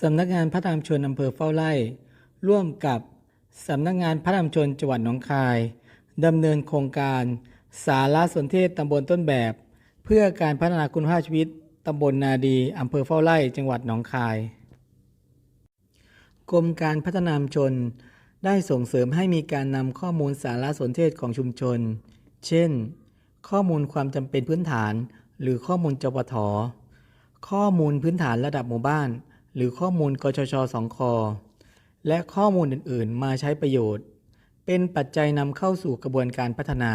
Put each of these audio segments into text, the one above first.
สำนักงานพัฒนาชุมชนอำเภอเฝ้าไร่ ร่วมกับสำนักงานพัฒนาชุมชนจังหวัดหนองคายดำเนินโครงการ สารสนเทศตำบลต้นแบบ เพื่อการพัฒนาคุณภาพชีวิตตำบลนาดีอำเภอเฝ้าไร่จังหวัดหนองคาย กรมการพัฒนาชุมชน ได้ส่งเสริมให้มีการนำข้อมูลสารสนเทศของชุมชน เช่น ข้อมูลความจำเป็นพื้นฐาน หรือข้อมูลจปทข้อมูลพื้นฐานระดับหมู่บ้าน หรือข้อมูลกชชสองคและข้อมูลอื่นๆ มาใช้ประโยชน์ เป็นปัจจัยนำเข้าสู่กระบวนการพัฒนา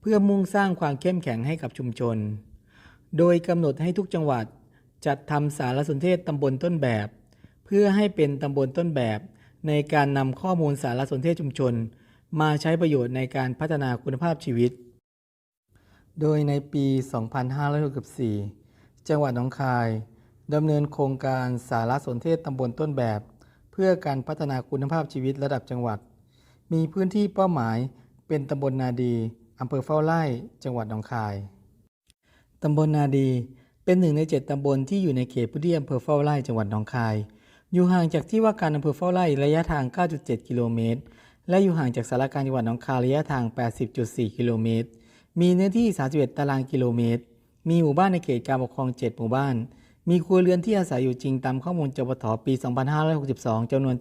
เพื่อมุ่งสร้างความเข้มแข็งให้กับชุมชน โดยกำหนดให้ทุกจังหวัดจัดทำสารสนเทศตำบลต้นแบบ เพื่อให้เป็นตำบลต้นแบบ ในการนำข้อมูลสารสนเทศชุมชน มาใช้ประโยชน์ในการพัฒนาคุณภาพชีวิต โดยในปี 2564 จังหวัดหนองคาย ดำเนินโครงการสารสนเทศตำบลต้นแบบ เพื่อการพัฒนาคุณภาพชีวิตระดับจังหวัด มีพื้นที่เป้าหมายเป็นตำบลนาดีอำเภอเฝ้าไร่จังหวัดหนองคาย ตำบลนาดีเป็นหนึ่งในเจ็ดตำบลที่อยู่ในเขตพื้นที่อำเภอเฝ้าไร่จังหวัดหนองคาย อยู่ห่างจากที่ว่าการอำเภอเฝ้าไร่ระยะทาง 9.7 กิโลเมตร และอยู่ห่างจากสารการจังหวัดหนองคายระยะทาง 80.4 กิโลเมตร มีเนื้อที่ 31 ตารางกิโลเมตร มีหมู่บ้านในเขตการปกครอง 7 หมู่บ้าน มีครัวเรือนที่อาศัยอยู่จริงตามข้อมูลจปทปี 2562จำนวน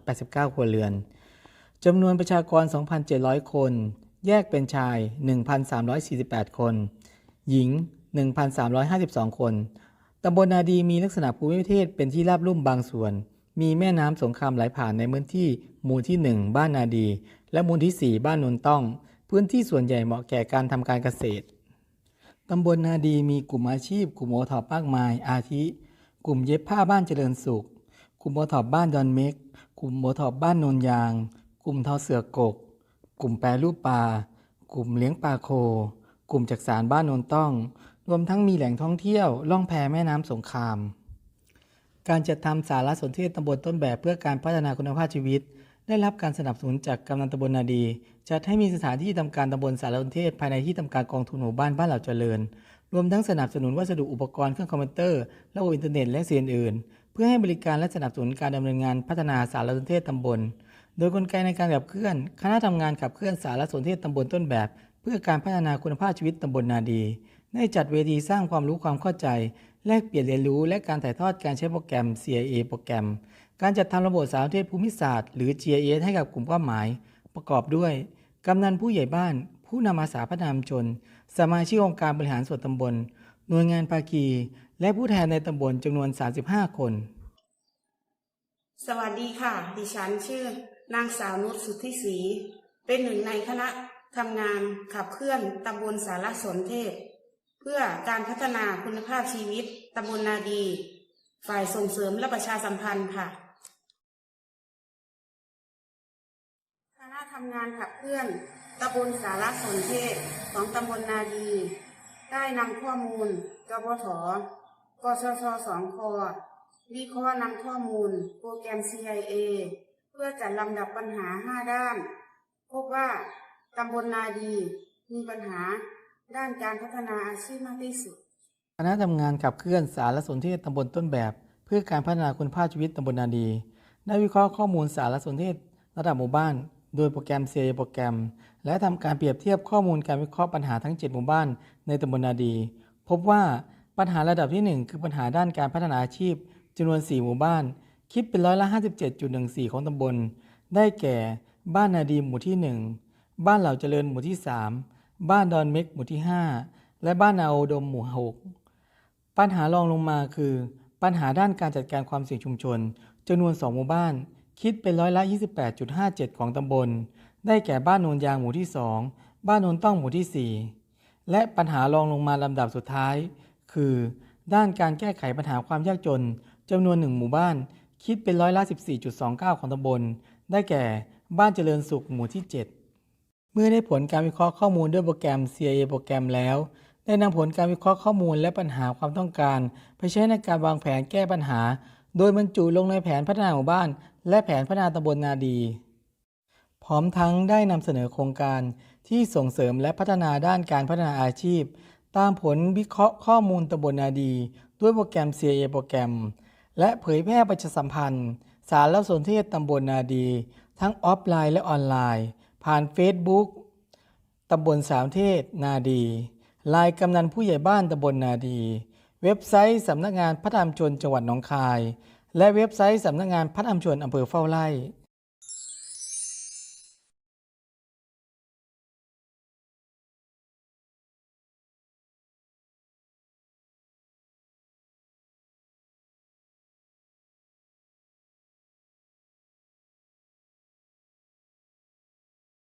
789 ครัวเรือนจำนวนประชากร 2,700 คน แยกเป็นชาย 1,348 คน หญิง 1,352 คน ตำบลนาดีมีลักษณะภูมิประเทศเป็นที่ราบลุ่มบางส่วน มีแม่น้ำสงครามไหลผ่านในพื้นที่หมู่ที่ 1 บ้านนาดี และหมู่ที่ 4 บ้านนนต้อง พื้นที่ส่วนใหญ่เหมาะแก่การทำการเกษตร ตำบลนาดีมีกลุ่มอาชีพ กลุ่มโอทอปมากมาย อาทิ กลุ่มเย็บผ้าบ้านเจริญสุข กลุ่มโอทอปบ้านดอนเม็ก กลุ่มโอทอปบ้านโนนยาง กลุ่มทอเสือกก กลุ่มแปรรูปปลา กลุ่มเลี้ยงปลาโค กลุ่มจักสารบ้านโนนต้อง รวมทั้งมีแหล่งท่องเที่ยว ล่องแพแม่น้ำสงคราม การจัดทำสารสนเทศตำบลต้นแบบเพื่อการพัฒนาคุณภาพชีวิต ได้รับการสนับสนุนจากกำนันตำบลนาดี จัดให้มีสถานที่ทำการตำบลสารสนเทศ ภายในที่ทำการกองทุนหมู่บ้านบ้านเหล่าเจริญ รวมทั้งสนับสนุนวัสดุอุปกรณ์เครื่องคอมพิวเตอร์ระบบอินเทอร์เน็ตและสิ่งอื่น เพื่อให้บริการและสนับสนุนการดำเนินงานพัฒนาสารสนเทศตำบล โดยกลไกในการขับเคลื่อน คณะทำงานขับเคลื่อนสารสนเทศตำบลต้นแบบ เพื่อการพัฒนาคุณภาพชีวิตตำบลนาดี ได้จัดเวทีสร้างความรู้ความเข้าใจ แลกเปลี่ยนเรียนรู้ และการถ่ายทอดการใช้โปรแกรม CIA โปรแกรม การจัดทำระบบสารสนเทศภูมิศาสตร์หรือ GIS ให้กับกลุ่มเป้าหมาย ประกอบด้วย กำนันผู้ใหญ่บ้าน ผู้นำอาสาพัฒนามชน สมาชิกองค์การบริหารส่วนตำบล หน่วยงานภาคี และผู้แทนในตำบลจำนวน 35 คน สวัสดีค่ะ ดิฉันชื่อนางสาวนุชสุทธิศรี เป็นหนึ่งในคณะทำงานขับเคลื่อนตำบลสารสนเทศ เพื่อการพัฒนาคุณภาพชีวิตตำบลนาดี ฝ่ายส่งเสริมและประชาสัมพันธ์ค่ะ ณะทำงานขับเคลื่อนตำบลสารสนเทศของตำบลนาดี ได้นำข้อมูลกบถกชชสองควิเคราะห์นำข้อมูล โปรแกรม CIA เพื่อจัดลำดับปัญหา 5 ด้าน พบว่าตำบลนาดีมีปัญหาด้านการพัฒนาอาชีพมากที่สุดคณะทำงานขับเคลื่อนสารสนเทศตำบลต้นแบบ เพื่อการพัฒนาคุณภาพชีวิตตำบลนาดี ได้วิเคราะห์ข้อมูลสารสนเทศระดับหมู่บ้าน โดยโปรแกรม CIA โปรแกรม และทำการเปรียบเทียบข้อมูลการวิเคราะห์ปัญหาทั้ง 7 หมู่บ้านในตำบลนาดี พบว่าปัญหาระดับที่ 1 คือปัญหาด้านการพัฒนาอาชีพจำนวน 4 หมู่บ้าน คิดเป็นร้อยละ 57.14 ของตำบล ได้แก่ บ้านนาดีหมู่ที่ 1 บ้านเหล่าเจริญหมู่ที่ 3 บ้านดอนเม็กหมู่ที่ 5 และบ้านนาโอดมหมู่ 6 ปัญหารองลงมาคือ ปัญหาด้านการจัดการความเสี่ยงชุมชนจำนวน 2 หมู่บ้าน คิดเป็นร้อยละ 28.57 ของตำบล ได้แก่บ้านโนนยางหมู่ที่ 2 บ้านโนนต้องหมู่ที่ 4 และปัญหารองลงมาลำดับสุดท้าย คือ ด้านการแก้ไขปัญหาความยากจนจำนวนหนึ่งหมู่บ้าน คิดเป็นร้อยละ 14.29 ของตำบล ได้แก่บ้านเจริญสุขหมู่ที่ 7 เมื่อได้ผลการวิเคราะห์ข้อมูลด้วยโปรแกรม CIA โปรแกรมแล้ว ได้นำผลการวิเคราะห์ข้อมูลและปัญหาความต้องการ ไปใช้ในการวางแผนแก้ปัญหา โดยบรรจุลงในแผนพัฒนาหมู่บ้านและแผนพัฒนาตำบลนาดี พร้อมทั้งได้นำเสนอโครงการที่ส่งเสริมและพัฒนาด้านการพัฒนาอาชีพ ตามผลวิเคราะห์ข้อมูลตำบลนาดี ด้วยโปรแกรม CIA โปรแกรม และเผยแพร่ประชาสัมพันธ์ สารสนเทศตำบลนาดี ทั้งออฟไลน์และออนไลน์ ผ่าน Facebook ตำบลสามเทศนาดีลายกำนันผู้ใหญ่บ้านตำบลนาดี เว็บไซต์สำนักงานพัฒนามชนจังหวัดหนองคาย และเว็บไซต์สำนักงานพัฒนาชนอำเภอเฝ้าไร่